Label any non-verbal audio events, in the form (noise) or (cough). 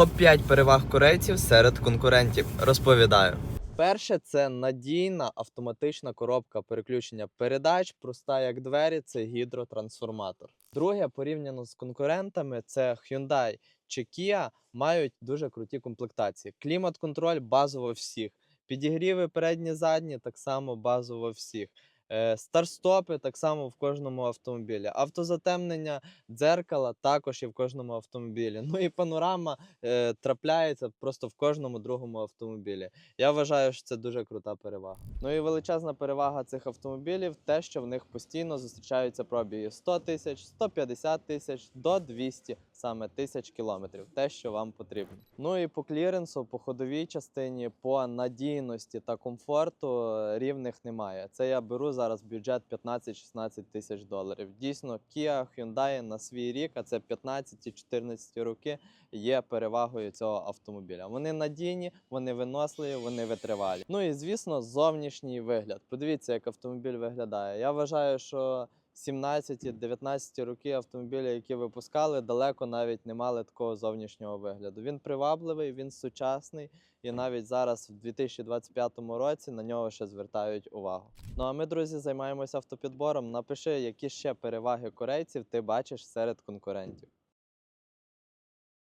Топ-5 переваг корейців серед конкурентів. Розповідаю. Перше це надійна автоматична коробка переключення передач, проста як двері, це гідротрансформатор. Друге, порівняно з конкурентами, це Hyundai чи Kia мають дуже круті комплектації. Клімат-контроль базово всіх. Підігріви передні, задні так само базово всіх. Е, Старт-стопи так само в кожному автомобілі. Автозатемнення дзеркала також є в кожному автомобілі. (laughs) Ну і панорама е, трапляється просто в кожному другому автомобілі. Я вважаю, що це дуже крута перевага. Ну і величезна перевага цих автомобілів те, що в них постійно зустрічаються пробіги 100 тисяч, 150 тисяч до 200 саме тисяч кілометрів. Те, що вам потрібно. Ну і по кліренсу, по ходовій частині, по надійності та комфорту е, рівних немає. Це я беру зараз бюджет 15-16 тисяч доларів. Дійсно, Kia, Hyundai на свій рік, а це 15-14 роки, є перевагою цього автомобіля. Вони надійні, вони виносливі, вони витривалі. Ну і звісно, зовнішній вигляд. Подивіться, як автомобіль виглядає. Я вважаю, що 17-19 роки автомобілі, які випускали, далеко навіть не мали такого зовнішнього вигляду. Він привабливий, він сучасний, і навіть зараз, в 2025 році, на нього ще звертають увагу. Ну а ми, друзі, займаємося автопідбором. Напиши, які ще переваги корейців ти бачиш серед конкурентів.